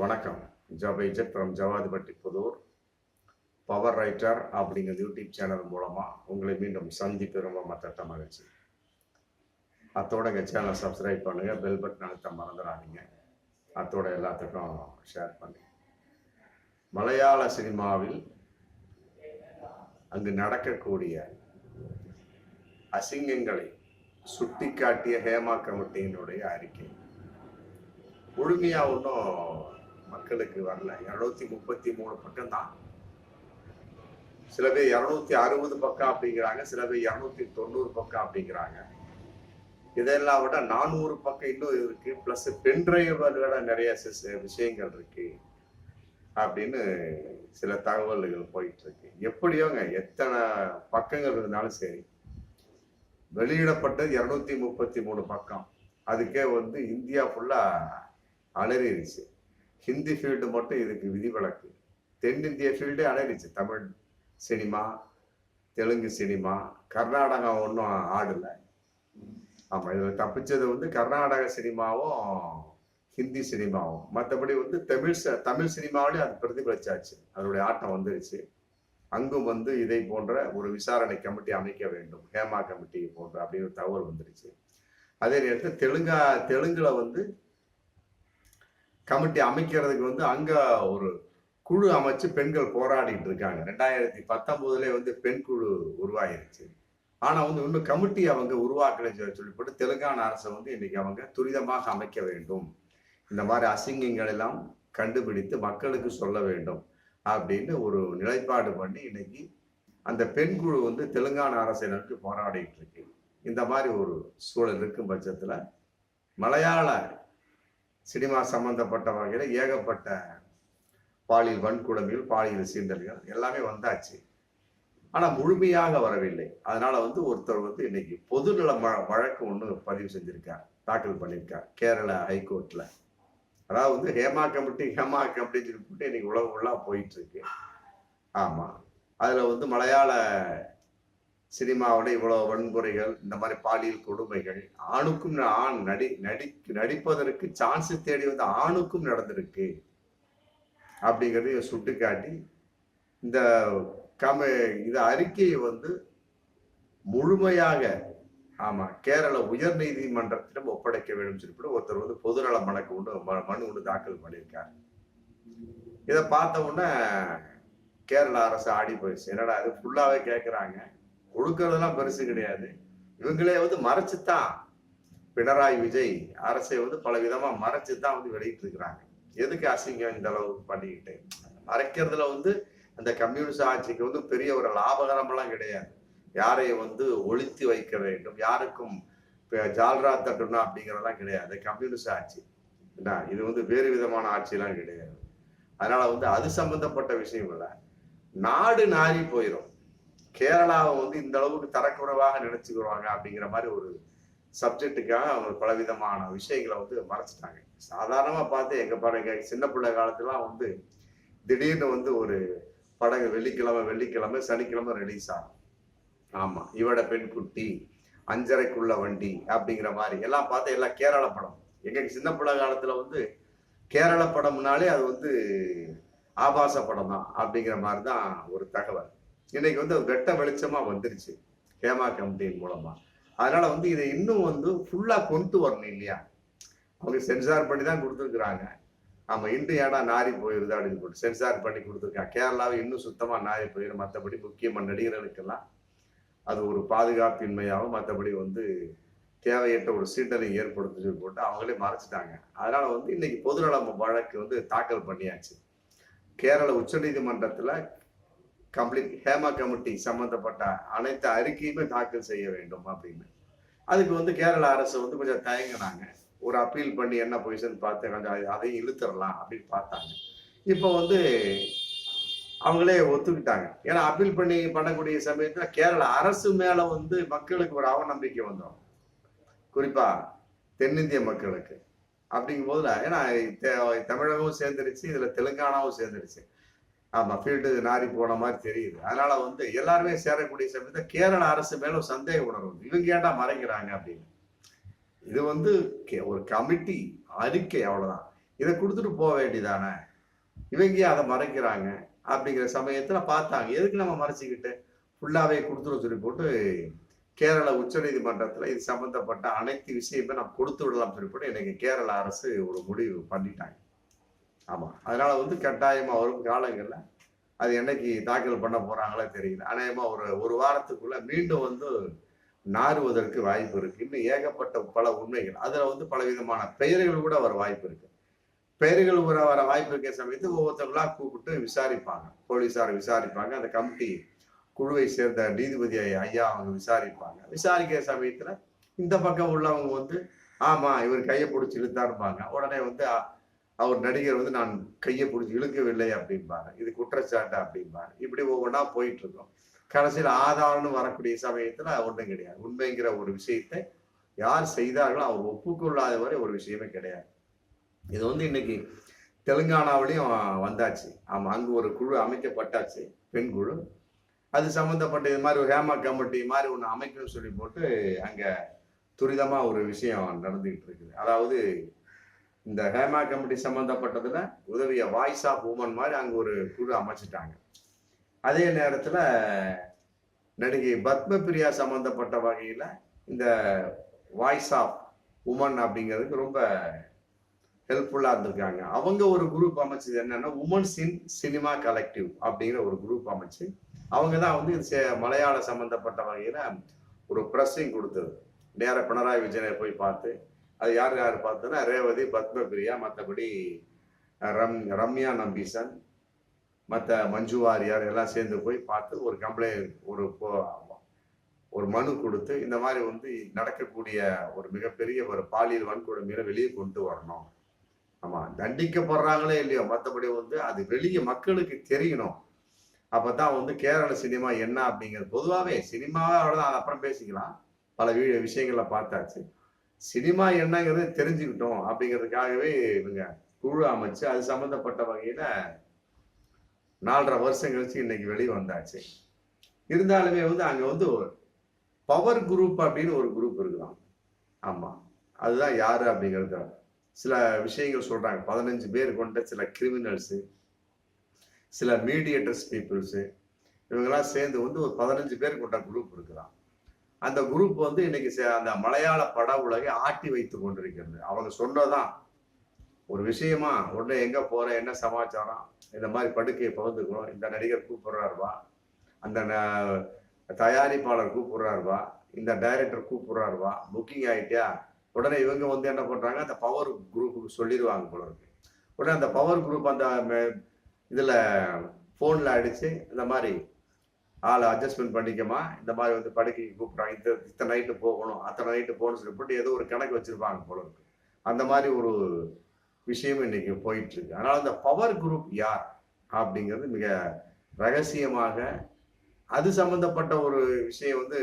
வணக்கம். ஜபை from Javathipatti Puthur. Power writer அப்படிங்கிற YouTube channel மூலமாக உங்களை மீண்டும் சந்திப்பு ரொம்ப மற்ற மகிழ்ச்சி. அத்தோட எங்கள் சேனலை சப்ஸ்கிரைப் பண்ணுங்கள் பெல் பட்டன் அழுத்த மறந்துடாதீங்க. அத்தோட எல்லாத்துக்கும் ஷேர் பண்ணி. மலையாள சினிமாவில் அங்கு நடக்கக்கூடிய அசிங்கங்களை சுட்டிக்காட்டிய ஹேமா கமிட்டியினுடைய அறிக்கை. முழுமையாக ஒன்றும் மக்களுக்கு வரல. இருநூத்தி முப்பத்தி மூணு பக்கம் தான் சில பேர் இருநூத்தி அறுபது பக்கம் அப்படிங்கிறாங்க சில பேர் இருநூத்தி தொண்ணூறு பக்கம் அப்படிங்கிறாங்க. இதெல்லாம் விட நானூறு பக்கம் இன்னும் இருக்கு. பிளஸ் பென்ட்ரைவோட நிறைய விஷயங்கள் இருக்கு. அப்படின்னு சில தகவல்கள் போயிட்டு இருக்கு எப்படியோங்க எத்தனை பக்கங்கள் இருந்தாலும் சரி. வெளியிடப்பட்டது இரநூத்தி முப்பத்தி மூணு பக்கம். அதுக்கே வந்து இந்தியா ஃபுல்லா அலறிடுச்சு ஹிந்தி ஃபீல்டு மட்டும் இதுக்கு விதிவிலக்கு. தென்னிந்திய ஃபீல்டே அடையிடுச்சு தமிழ் சினிமா தெலுங்கு சினிமா கர்நாடகா ஒன்றும் ஆடலை. ஆமாம் இதில் தப்பிச்சது வந்து கர்நாடக சினிமாவும் ஹிந்தி சினிமாவும். மற்றபடி வந்து தமிழ் ச- தமிழ் சினிமாவிலேயும் அது பிரதிபலிச்சாச்சு. அதனுடைய ஆட்டம் வந்துருச்சு. அங்கும் வந்து இதை போன்ற ஒரு விசாரணை கமிட்டி அமைக்க வேண்டும். ஹேமா கமிட்டி போன்ற அப்படின்னு ஒரு தகவல் வந்துருச்சு. அதே நேரத்தில் தெலுங்கா தெலுங்குல வந்து கமிட்டி அமைக்கிறதுக்கு வந்து அங்க ஒரு குழு அமைச்சு பெண்கள் போராடிட்டு இருக்காங்க. ரெண்டாயிரத்தி பத்தொன்பதுல வந்து பெண் குழு உருவாயிருச்சு. ஆனா வந்து இன்னும் கமிட்டி அவங்க உருவாக்கலன்னு சொல்லி சொல்லிப்பட்டு தெலுங்கானா அரசை வந்து இன்னைக்கு அவங்க துரிதமாக அமைக்க வேண்டும். இந்த மாதிரி அசிங்கங்கள் எல்லாம் கண்டுபிடித்து மக்களுக்கு சொல்ல வேண்டும் அப்படின்னு ஒரு நிலைப்பாடு பண்ணி இன்னைக்கு அந்த பெண் குழு வந்து தெலுங்கானா அரசை நோக்கி போராடிட்டு இருக்கு. இந்த மாதிரி ஒரு சூழல் இருக்கும் பட்சத்துல மலையாள சினிமா சம்பந்தப்பட்ட வகையில் ஏகப்பட்ட பாலியல் வன்கொடுமைகள் பாலியல் சீண்டல்கள் எல்லாமே வந்தாச்சு. ஆனால் முழுமையாக வரவில்லை. அதனால வந்து ஒருத்தர் வந்து இன்னைக்கு பொதுநல வழக்கு ஒன்று பதிவு செஞ்சிருக்கார் தாக்கல் பண்ணியிருக்கார் கேரள ஹைகோர்ட்டில் அதாவது வந்து ஹேமா கமிட்டி ஹேமா கமிட்டின்னு சொல்லிட்டு இன்னைக்கு உலகம் ஃபுல்லா போயிட்டு இருக்கு. ஆமா. வந்து மலையாள சினிமாவோட இவ்வளவு வன்முறைகள் இந்த மாதிரி பாலியல் கொடுமைகள் ஆணுக்கும் ந- ஆண் நடி நடி நடிப்பதற்கு சான்ஸ் தேடி வந்து ஆணுக்கும் நடந்திருக்கு. அப்படிங்கிறதையும் சுட்டிக்காட்டி இந்த கம இந்த அறிக்கையை வந்து முழுமையாக ஆமா கேரள உயர் நீதிமன்றத்திடம் ஒப்படைக்க வேண்டும் சொல்லிட்டு ஒருத்தர் வந்து பொதுநல மனக்கு ஒன்று ம- மனு ஒன்று தாக்கல் பண்ணியிருக்கார். இதை பார்த்த உடனே கேரள அரசு ஆடி போயிடுச்சு என்னடா இது ஃபுல்லாவே கேட்குறாங்க கொடுக்கறதெல்லாம் பெருசு கிடையாது. இவங்களே வந்து மறைச்சுத்தான். பினராயி விஜய் அரசை வந்து பல விதமா மறைச்சு தான் வந்து வெளியிட்டு இருக்கிறாங்க எதுக்கு அசிங்கம் இந்த அளவுக்கு பண்ணிக்கிட்டு? மறைக்கிறதுல வந்து அந்த கம்யூனிஸ்ட் ஆட்சிக்கு வந்து பெரிய ஒரு லாபகரமெல்லாம் கிடையாது. யாரையும் வந்து ஒழித்து வைக்க வேண்டும்? யாருக்கும் ஜால்ரா தட்டுனா அப்படிங்கிறதெல்லாம் கிடையாது. கம்யூனிஸ்ட் ஆட்சி. என்ன? இது வந்து வேறு விதமான ஆட்சியெல்லாம் கிடையாது. அதனால வந்து அது சம்பந்தப்பட்ட விஷயம் இல்லை. நாடு நாறி போயிடும் கேரளாவை வந்து இந்த அளவுக்கு தரக்குறைவாக நினைச்சுக்கிறாங்க அப்படிங்கிற மாதிரி ஒரு சப்ஜெக்டுக்காக அவங்க பலவிதமான விஷயங்களை வந்து மறைச்சிட்டாங்க. சாதாரணமாக பார்த்து எங்கள் பாருங்க சின்ன பிள்ளை காலத்துலாம் வந்து திடீர்னு வந்து ஒரு படகு வெள்ளிக்கிழமை வெள்ளிக்கிழமை சனிக்கிழமை ரிலீஸ் ஆகும். ஆமாம் இவட பெண் குட்டி அஞ்சரைக்குள்ள வண்டி அப்படிங்கிற மாதிரி எல்லாம் பார்த்து எல்லாம் கேரள படம். எங்கள் சின்ன பிள்ளை காலத்தில் வந்து கேரள படம்னாலே அது வந்து ஆபாச படம் தான் அப்படிங்கிற மாதிரி தான் ஒரு தகவல். இன்னைக்கு வந்து வெட்ட வெளிச்சமா வந்துருச்சு. ஹேமா கமிட்டியின் மூலமா. அதனால வந்து இதை இன்னும் வந்து ஃபுல்லா கொண்டு வரணும் இல்லையா? அவங்க சென்சார் பண்ணி தான் கொடுத்துருக்குறாங்க. ஆமா இன்னும் ஏடா நாரி போயிருது அப்படின்னு சென்சார் பண்ணி கொடுத்துருக்காங்க கேரளாவை இன்னும் சுத்தமா நாரி போயிடும் மற்றபடி முக்கியமான நடிகர்களுக்கெல்லாம் அது ஒரு பாதுகாப்பின்மையாகவும் மற்றபடி வந்து தேவையற்ற ஒரு சீண்டலை ஏற்படுத்தி போட்டு அவங்களே மறைச்சிட்டாங்க. அதனால வந்து இன்னைக்கு பொதுநல வழக்கு வந்து தாக்கல் பண்ணியாச்சு. கேரள உச்சநீதிமன்றத்தில் கம்ப்ளீட் ஹேமா கமிட்டி சம்மந்தப்பட்ட அனைத்து அறிக்கையுமே தாக்கல் செய்ய வேண்டும் அப்படின்னு. அதுக்கு வந்து கேரள அரசு வந்து கொஞ்சம் தயங்கினாங்க. ஒரு அப்பீல் பண்ணி என்ன பொசிஷன் பார்த்து கொஞ்சம் அதையும் இழுத்துடலாம் அப்படின்னு பார்த்தாங்க. இப்போ வந்து அவங்களே ஒத்துக்கிட்டாங்க. ஏன்னா அப்பீல் பண்ணி பண்ணக்கூடிய சமயத்தில் கேரள அரசு மேலே வந்து மக்களுக்கு ஒரு அவநம்பிக்கை வந்துடும் குறிப்பாக தென்னிந்திய மக்களுக்கு. அப்படிங்கும் போதில் ஏன்னா தமிழகமும் சேர்ந்துருச்சு இதில் தெலுங்கானாவும் சேர்ந்துருச்சு. ஆமா ஃபீல்டு நாரி போன மாதிரி தெரியுது. அதனால வந்து எல்லாருமே சேரக்கூடிய சமயத்தை கேரள அரசு மேல சந்தேக உணர்வு இவங்க ஏன்டா மறைக்கிறாங்க அப்படின்னு. இது வந்து கே- ஒரு கமிட்டி அறிக்கை அவ்வளவுதான். இதை கொடுத்துட்டு போக வேண்டியதானே? இவங்க அதை மறைக்கிறாங்க? அப்படிங்கிற சமயத்துல பார்த்தாங்க. எதுக்கு நம்ம மறைச்சிக்கிட்டு? ஃபுல்லாவே கொடுத்துரும் சொல்லி போட்டு கேரள உச்சநீதிமன்றத்துல இது சம்பந்தப்பட்ட அனைத்து விஷயமே நம்ம கொடுத்து விடலாம் சொல்லி போட்டு எனக்கு கேரள அரசு ஒரு முடிவு பண்ணிட்டாங்க. ஆமா. அதனால வந்து கட்டாயமா வரும் காலங்கள்ல அது என்னைக்கு தாக்கல் பண்ண போறாங்களோ தெரியல. அநேகமா ஒரு ஒரு வாரத்துக்குள்ள மீண்டும் வந்து நாறுவதற்கு வாய்ப்பு இருக்கு. இன்னும் ஏகப்பட்ட பல உண்மைகள். அதில் வந்து பல விதமான பெயர்கள் கூட வர வாய்ப்பு இருக்கு. பெயர்கள் வர வர வாய்ப்பு இருக்க சமயத்து ஒவ்வொருத்தவங்களா கூப்பிட்டு விசாரிப்பாங்க. போலீஸார் விசாரிப்பாங்க. அந்த கமிட்டி குழுவை சேர்ந்த நீதிபதி ஐயா அவங்க விசாரிப்பாங்க. விசாரிக்கிற சமயத்துல இந்த பக்கம் உள்ளவங்க வந்து ஆமாம் இவர் கையை பிடிச்சி இழுத்தாருப்பாங்க உடனே வந்து அவர் நடிகர் வந்து நான் கையை பிடிச்சி இழுக்கவில்லை அப்படிம்பாங்க இது குற்றச்சாட்டு அப்படிம்பாங்க இப்படி ஒவ்வொன்றா போயிட்டு இருக்கோம் கடைசியில் ஆதாரம்னு வரக்கூடிய சமயத்துல ஒன்றும் கிடையாது. உண்மைங்கிற ஒரு விஷயத்தை யார் செய்தார்களோ அவர் ஒப்புக்கொள்ளாத வரை ஒரு விஷயமே கிடையாது. இது வந்து இன்னைக்கு தெலுங்கானாவிலையும் வந்தாச்சு. ஆமா அங்கு ஒரு குழு அமைக்கப்பட்டாச்சு பெண் குழு. அது சம்மந்தப்பட்ட இது மாதிரி ஒரு ஹேமா கமிட்டி மாதிரி ஒன்று அமைக்கணும்னு சொல்லி போட்டு அங்க துரிதமா ஒரு விஷயம் நடந்துகிட்டு இருக்குது. அதாவது இந்த ஹேமா கமிட்டி சம்பந்தப்பட்டதுல உதவிய வாய்ஸ் ஆஃப் உமன் மாதிரி அங்க ஒரு குழு அமைச்சிட்டாங்க. அதே நேரத்துல நடிகை பத்மபிரியா சம்பந்தப்பட்ட வகையில இந்த வாய்ஸ் ஆஃப் உமன் அப்படிங்கிறதுக்கு ரொம்ப ஹெல்ப்ஃபுல்லா இருந்திருக்காங்க. அவங்க ஒரு குரூப் அமைச்சது என்னன்னா உமன்ஸ் இன் சினிமா கலெக்டிவ் அப்படிங்கிற ஒரு குரூப் அமைச்சு அவங்க தான் வந்து இது சே- மலையாள சம்பந்தப்பட்ட வகையில ஒரு ப்ரெஸ்ஸிங் கொடுத்தது. நேர பினராயி விஜயனை போய் பார்த்து அது யார் யார் பார்த்தோன்னா ரேவதி பத்மபிரியா மற்றபடி ரம் ரம்யா நம்பீசன் மற்ற மஞ்சு வாரியார் எல்லாம் சேர்ந்து போய் பார்த்து ஒரு கம்ப்ளைண்ட் ஒரு போ- ஒரு மனு கொடுத்து இந்த மாதிரி வந்து நடக்கக்கூடிய ஒரு மிகப்பெரிய ஒரு பாலியல் வன்கொடுமையில வெளியே கொண்டு வரணும். ஆமாம் தண்டிக்கப்படுறாங்களே இல்லையோ மற்றபடி வந்து அது வெளியே மக்களுக்கு தெரியணும். அப்போ தான் வந்து கேரள சினிமா என்ன அப்படிங்கிறது பொதுவாகவே சினிமாவே அவ்வளோதான் அது அப்புறம் பேசிக்கலாம். பல வீ விஷயங்களை பார்த்தாச்சு. சினிமா என்னங்கிறது தெரிஞ்சுக்கிட்டோம் அப்படிங்கிறதுக்காகவே இவங்க குழு அமைச்சு அது சம்மந்தப்பட்ட வகையில் நாலரை வருஷம் கழிச்சு இன்னைக்கு வெளியே வந்தாச்சு. இருந்தாலுமே வந்து அங்கே வந்து பவர் குரூப் அப்படின்னு ஒரு குரூப் இருக்குதான். ஆமாம் அதுதான் யார் அப்படிங்கிறத சில விஷயங்கள் சொல்கிறாங்க பதினஞ்சு பேர் கொண்ட சில கிரிமினல்ஸு சில மீடியேட்டர்ஸ் பீப்புள்ஸு இவங்கெல்லாம் சேர்ந்து வந்து ஒரு பதினஞ்சு பேர் கொண்ட குரூப் இருக்குதான். அந்த குரூப் வந்து இன்னைக்கு சே- அந்த மலையாள பட உலகை ஆட்டி வைத்து கொண்டிருக்கிறது. அவங்க சொன்னதான் ஒரு விஷயமா உடனே எங்க போற என்ன சமாச்சாரம் இந்த மாதிரி படுக்கையை பகிர்ந்துக்கணும். இந்த நடிகர் கூப்பிடுறாருவா அந்த ந- தயாரிப்பாளர் கூப்பிடுறாருவா இந்த டைரக்டர் கூப்பிடுறாருவா புக்கிங் ஆயிட்டியா? உடனே இவங்க வந்து என்ன பண்றாங்க அந்த பவர் குரூப்புக்கு சொல்லிடுவாங்க போல இருக்கு. உடனே அந்த பவர் குரூப் அந்த மெ- இதுல போன்ல அடிச்சு இந்த மாதிரி ஆளை அட்ஜஸ்ட்மெண்ட் பண்ணிக்கமா இந்த மாதிரி வந்து படுக்கைக்கு கூப்பிட்றாங்க. இந்த இத்தனை நைட்டு போகணும் அத்தனை நைட்டு போகணும்னு சொல்லி போட்டு ஏதோ ஒரு கணக்கு வச்சிருப்பாங்க போல இருக்கு. அந்த மாதிரி ஒரு விஷயம் இன்னைக்கு போயிட்டு இருக்கு. அதனால அந்த பவர் குரூப் யார் அப்படிங்கிறது மிக ரகசியமாக அது சம்பந்தப்பட்ட ஒரு விஷயம் வந்து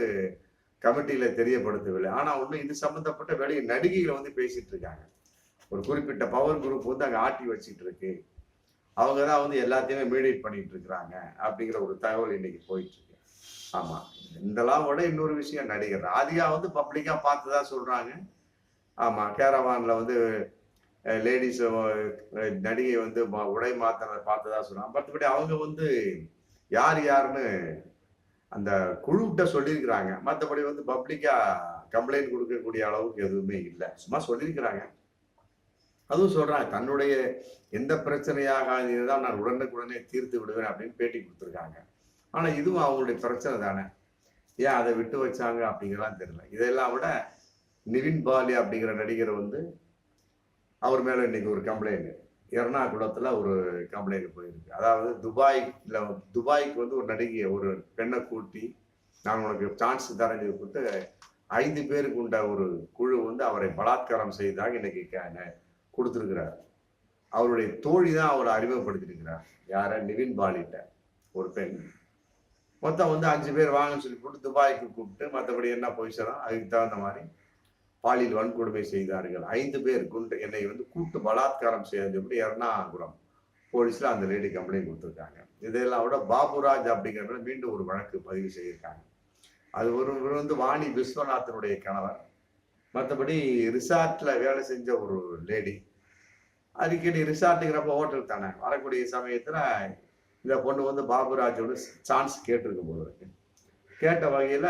கமிட்டியில தெரியப்படுத்தவில்லை. ஆனா ஒண்ணு இது சம்பந்தப்பட்ட வெளியே நடிகைகளை வந்து பேசிட்டு இருக்காங்க. ஒரு குறிப்பிட்ட பவர் குரூப் வந்து அங்கே ஆட்டி வச்சிட்டு இருக்கு. அவங்க தான் வந்து எல்லாத்தையுமே மீடியேட் பண்ணிட்டு இருக்கிறாங்க அப்படிங்கிற ஒரு தகவல் இன்னைக்கு போயிட்டு இருக்கு. ஆமா இதெல்லாம் விட இன்னொரு விஷயம் நடிகர் ராதிகா வந்து பப்ளிக்கா பார்த்துதான் சொல்றாங்க. ஆமா கேரவான்ல வந்து லேடிஸ் நடிகை வந்து உடை மாத்தினதை பார்த்ததா சொல்றாங்க. மற்றபடி அவங்க வந்து யார் யாருன்னு அந்த குழுக்கிட்ட சொல்லியிருக்கிறாங்க. மற்றபடி வந்து பப்ளிக்கா கம்ப்ளைண்ட் கொடுக்கக்கூடிய அளவுக்கு எதுவுமே இல்லை. சும்மா சொல்லியிருக்கிறாங்க. அதுவும் சொல்றாங்க தன்னுடைய எந்த பிரச்சனையாக இருந்தால் நான் உடனுக்குடனே தீர்த்து விடுவேன் அப்படின்னு பேட்டி கொடுத்துருக்காங்க. ஆனால் இதுவும் அவங்களுடைய பிரச்சனை தானே? ஏன் அதை விட்டு வச்சாங்க அப்படிங்கிறலாம் தெரியல. இதெல்லாம் விட நிவின் பாலி அப்படிங்கிற நடிகர் வந்து அவர் மேலே இன்னைக்கு ஒரு கம்ப்ளைண்ட் எர்ணாகுளத்தில் ஒரு கம்ப்ளைண்ட் போயிருக்கு. அதாவது துபாய்ல துபாய்க்கு வந்து ஒரு நடிகை ஒரு பெண்ணை கூட்டி நான் உனக்கு சான்ஸ் தரேன் கொடுத்து ஐந்து பேருக்கு உண்ட ஒரு குழு வந்து அவரை பலாத்காரம் செய்தாங்க இன்னைக்கு கொடுத்துருக்கிறார். அவருடைய தோழி தான் அவரை அறிமுகப்படுத்தியிருக்கிறார். யார? நிவின் பாலிட்ட ஒரு பெண். மொத்தம் வந்து அஞ்சு பேர் வாங்கன்னு சொல்லி போட்டு துபாய்க்கு கூப்பிட்டு மற்றபடி என்ன பொசிஷனோ அதுக்கு தகுந்த மாதிரி பாலியல் வன்கொடுமை செய்தார்கள். ஐந்து பேர் குண்டு என்னை வந்து கூட்டு பலாத்காரம் செய்தபடி எர்ணாகுளம் போலீஸில் அந்த லேடி கம்ப்ளைண்ட் கொடுத்துருக்காங்க. இதெல்லாம் விட பாபுராஜ் அப்படிங்கிறவங்க மீண்டும் ஒரு வழக்கு பதிவு செய்திருக்காங்க. அது ஒரு வந்து வாணி விஸ்வநாதனுடைய கணவர். மற்றபடி ரிசார்ட்ல வேலை செஞ்ச ஒரு லேடி அடிக்கடி ரிசார்ட்டுங்கிறப்ப ஹோட்டல் தானே. வரக்கூடிய சமயத்தில் இந்த பொண்ணு வந்து பாபுராஜோட சான்ஸ் கேட்டிருக்க போது கேட்ட வகையில்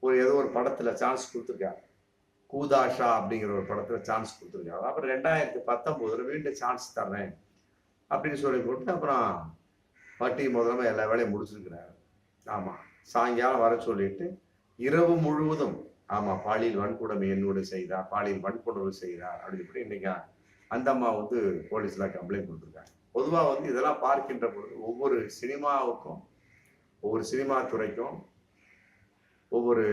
ஒரு ஏதோ ஒரு படத்தில் சான்ஸ் கொடுத்துருக்காரு கூதாஷா அப்படிங்கிற ஒரு படத்தில் சான்ஸ் கொடுத்துருக்காரு அப்புறம் ரெண்டாயிரத்தி பத்தொன்பதுல மீண்டும் சான்ஸ் தர்றேன் அப்படின்னு சொல்லி கொடுத்து அப்புறம் வட்டி முதலமாக எல்லா வேலையும் முடிச்சிருக்கிறாரு. ஆமாம் சாயங்காலம் வர சொல்லிட்டு இரவு முழுவதும் ஆமா பாலியல் வன்கொடுமை என்னோடு செய்தார் பாலியல் வன்கொடுமை செய்தா அப்படின்னு சொல்லி இன்னைக்கு அந்த அம்மா வந்து போலீஸ்ல கம்ப்ளைண்ட் கொடுத்துருக்காங்க. பொதுவா வந்து இதெல்லாம் பார்க்கின்ற பொழுது ஒவ்வொரு சினிமாவுக்கும் ஒவ்வொரு சினிமா துறைக்கும் ஒவ்வொரு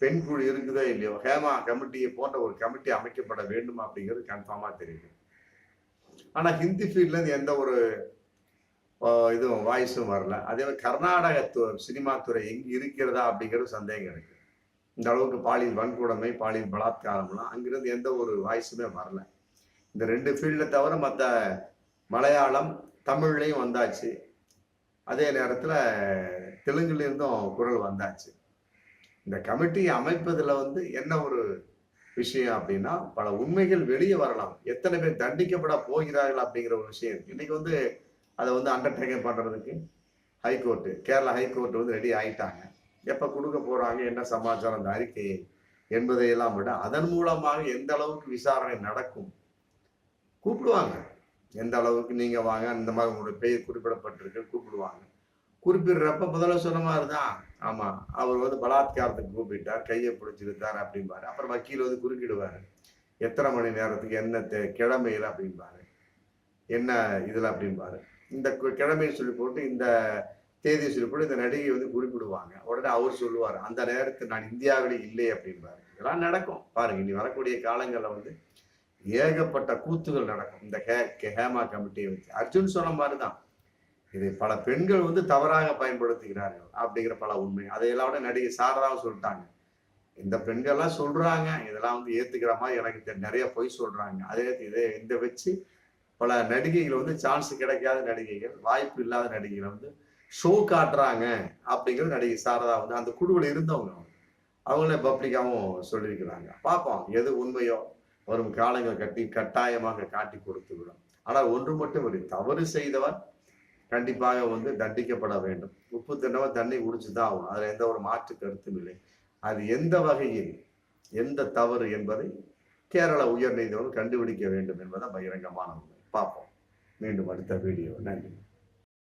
பெண் குழு இருக்குதோ இல்லையோ ஹேமா கமிட்டியை போன்ற ஒரு கமிட்டி அமைக்கப்பட வேண்டும் அப்படிங்கிறது கன்ஃபார்மா தெரியுது. ஆனா ஹிந்தி ஃபீல்ட்லேருந்து எந்த ஒரு இதுவும் வாய்ஸும் வரல. அதே மாதிரி கர்நாடக சினிமா துறை எங்க இருக்கிறதா அப்படிங்கிறது சந்தேகம் இருக்கு. இந்த அளவுக்கு பாலியல் வன்கொடுமை பாலியல் பலாத்காரம்லாம் அங்கிருந்து எந்த ஒரு வாய்ஸுமே வரல. இந்த ரெண்டு ஃபீல்டை தவிர மற்ற மலையாளம் தமிழ்லையும் வந்தாச்சு. அதே நேரத்தில் தெலுங்குலேருந்தும் குரல் வந்தாச்சு. இந்த கமிட்டி அமைப்பதில் வந்து என்ன ஒரு விஷயம் அப்படின்னா பல உண்மைகள் வெளியே வரலாம். எத்தனை பேர் தண்டிக்கப்பட போகிறார்கள் அப்படிங்கிற ஒரு விஷயம். இன்னைக்கு வந்து அதை வந்து அண்டர்டேக்கிங் பண்ணுறதுக்கு high court Kerala high court வந்து ரெடி ஆகிட்டாங்க எப்போ கொடுக்க போறாங்க என்ன சமாச்சாரம் அந்த அறிக்கையை என்பதையெல்லாம் விட அதன் மூலமாக எந்த அளவுக்கு விசாரணை நடக்கும்? கூப்பிடுவாங்க. எந்த அளவுக்கு நீங்க வாங்க இந்த மாதிரி உங்களுடைய பெயர் குறிப்பிடப்பட்டிருக்கு கூப்பிடுவாங்க. குறிப்பிடுறப்ப முதல்ல சொன்ன மாதிரி தான் ஆமா அவர் வந்து பலாத்காரத்துக்கு கூப்பிட்டார் கையை பிடிச்சிருந்தார் அப்படிம்பாரு. அப்புறம் வக்கீல் வந்து குறுக்கிடுவார். எத்தனை மணி நேரத்துக்கு என்ன தே- கிழமையில அப்படிம்பாரு. என்ன இதில் அப்படிம்பாரு. இந்த கிழமையை சொல்லி போட்டு இந்த தேதியை சொல்லி இந்த நடிகை வந்து குறிப்பிடுவாங்க. உடனே அவர் சொல்லுவார் அந்த நேரத்தில் நான் இந்தியாவிலே இல்லை அப்படின்பாரு இதெல்லாம் நடக்கும். பாருங்க இனி வரக்கூடிய காலங்களில் வந்து ஏகப்பட்ட கூத்துகள் நடக்கும். இந்த ஹே- ஹேமா கமிட்டியை வச்சு. அர்ஜுன் சொன்ன மாதிரி தான் இது பல பெண்கள் வந்து தவறாக பயன்படுத்துகிறார்கள் அப்படிங்கிற பல உண்மை. அதையெல்லாம் விட நடிகை சாரதாவும் சொல்லிட்டாங்க. இந்த பெண்கள்லாம் சொல்றாங்க. இதெல்லாம் வந்து ஏத்துக்கிற மாதிரி எனக்கு நிறைய பொய் சொல்றாங்க. அதே இதை இந்த வச்சு பல நடிகைகள் வந்து சான்ஸ் கிடைக்காத நடிகைகள் வாய்ப்பு இல்லாத நடிகைகள் வந்து ஷோ காட்டுறாங்க அப்படிங்கிறது நடிகை சாரதா வந்து அந்த குழுவில் இருந்தவங்க அவங்களே பப்ளிக்காகவும் சொல்லியிருக்கிறாங்க. பார்ப்போம் எது உண்மையோ வரும் காலங்கள் கட்டி கட்டாயமாக காட்டி கொடுத்து விடும். ஆனால் ஒன்று மட்டும் ஒரு தவறு செய்தவர் கண்டிப்பாக வந்து தண்டிக்கப்பட வேண்டும். உப்பு தின்னவர் தண்ணி குடிச்சுதான் ஆகணும். அதில் எந்த ஒரு மாற்று கருத்தும் இல்லை. அது எந்த வகையில் எந்த தவறு என்பதை கேரள உயர்நீதிமன்றம் கண்டுபிடிக்க வேண்டும் என்பதை பகிரங்கமான உண்மை. பார்ப்போம். மீண்டும் அடுத்த வீடியோ நன்றி.